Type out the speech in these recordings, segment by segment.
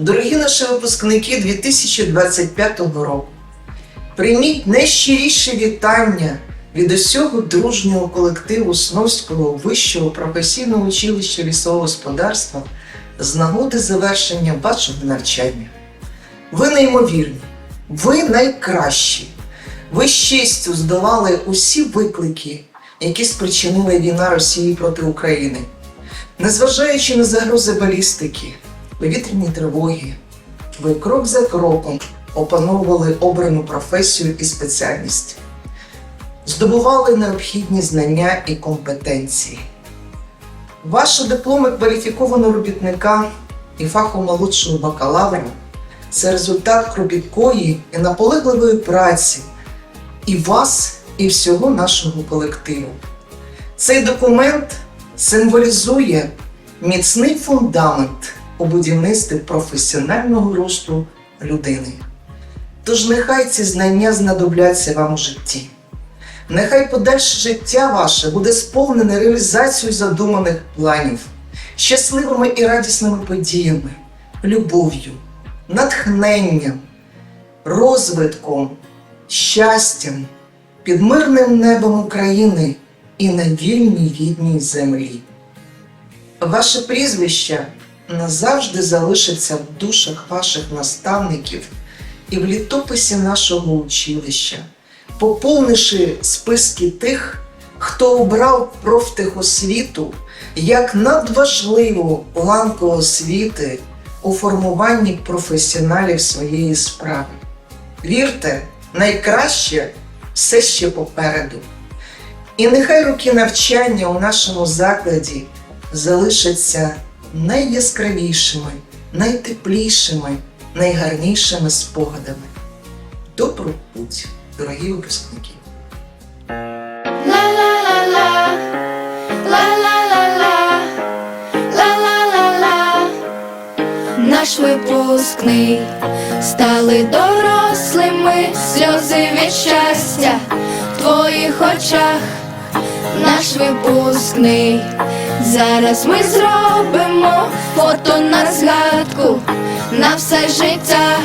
Дорогі наші випускники 2025 року, прийміть найщиріше вітання від усього дружнього колективу Сновського вищого професійного училища лісового господарства з нагоди завершення вашого навчання. Ви неймовірні, ви найкращі. Ви з честю здолали усі виклики, які спричинила війна Росії проти України. Незважаючи на загрози балістики, повітряні тривоги, ви крок за кроком опановували обрану професію і спеціальність, здобували необхідні знання і компетенції. Ваші дипломи кваліфікованого робітника і фаху молодшого бакалавра це результат кропіткої і наполегливої праці і вас, і всього нашого колективу. Цей документ символізує міцний фундамент у будівництві професіонального росту людини. Тож нехай ці знання знадобляться вам у житті. Нехай подальше життя ваше буде сповнене реалізацією задуманих планів, щасливими і радісними подіями, любов'ю, натхненням, розвитком, щастям, під мирним небом України і на вільній рідній землі. Ваше прізвище назавжди залишиться в душах ваших наставників і в літописі нашого училища, поповнивши списки тих, хто обрав профтехосвіту як надважливу ланку освіти у формуванні професіоналів своєї справи. Вірте, найкраще все ще попереду. І нехай роки навчання у нашому закладі залишаться найяскравішими, найтеплішими, найгарнішими спогадами. Добру путь, дорогі випускники! Наш випускний стали дорослими, сльози від щастя в твоїх очах. Наш випускний. Зараз ми зробимо фото на згадку на все життя.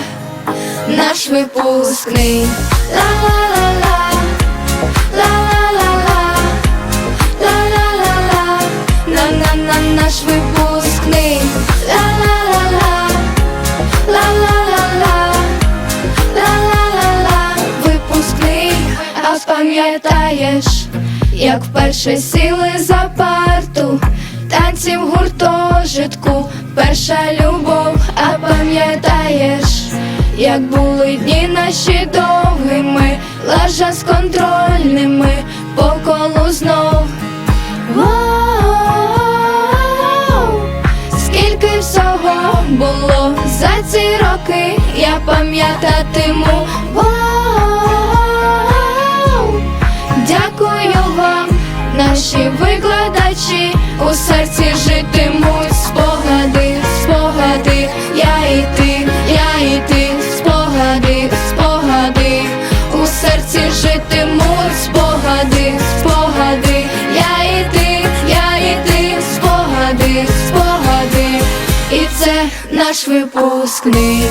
Наш випускний. Ла-ла-ла-ла. Наш випускний. Ла-ла-ла-ла, ла-ла-ла-ла, випускний. А пам'ятаєш, як вперше сіли за парту, танці в гуртожитку, перша любов, а пам'ятаєш, як були дні наші довгими, лажа з контрольними, по колу знов. Скільки всього було за ці роки, я пам'ятатиму. Дякую вам, наші викладачі, у серці житимуть спогади, спогади, я і ти, я і ти, спогади, спогади, у серці житимуть спогади, спогади, я і ти, я і ти, спогади, спогади, і це наш випускний.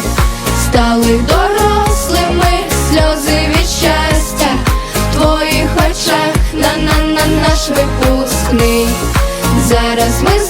Стали дорослими, сльози від щастя. Твоїх очах на на на наш випускний. Зараз ми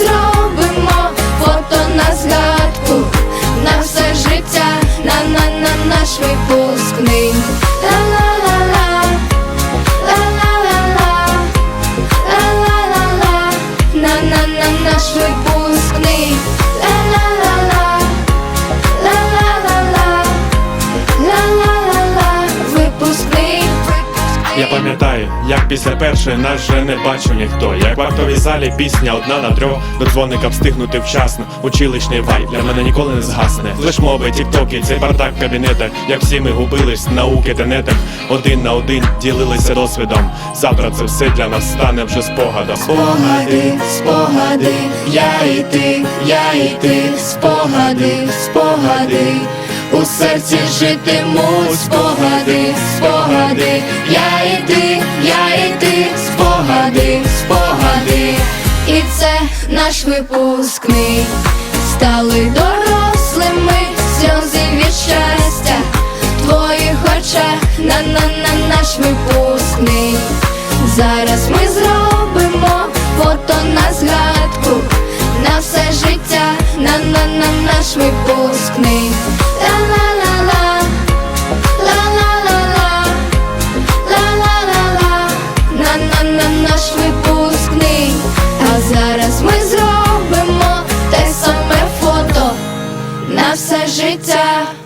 як після першої нас вже не бачив ніхто. Як в актовій залі пісня одна на трьох до дзвоника встигнути вчасно. Училищний вайб для мене ніколи не згасне. Флешмоби, тіктоки, цей бардак в кабінетах. Як всі ми губились, науки та нетах. Один на один ділилися досвідом. Завтра це все для нас стане вже спогадом. Спогади, спогади, я і ти, я і ти, спогади, спогади, у серці житимуть спогади, спогади, я і ти, і спогади, спогади, і це наш випускний, стали дорослими сльози від щастя, твоїх очах на на на наш випускний. Зараз ми зробимо фото на згадку, на все життя, на на на наш випускний. Зробимо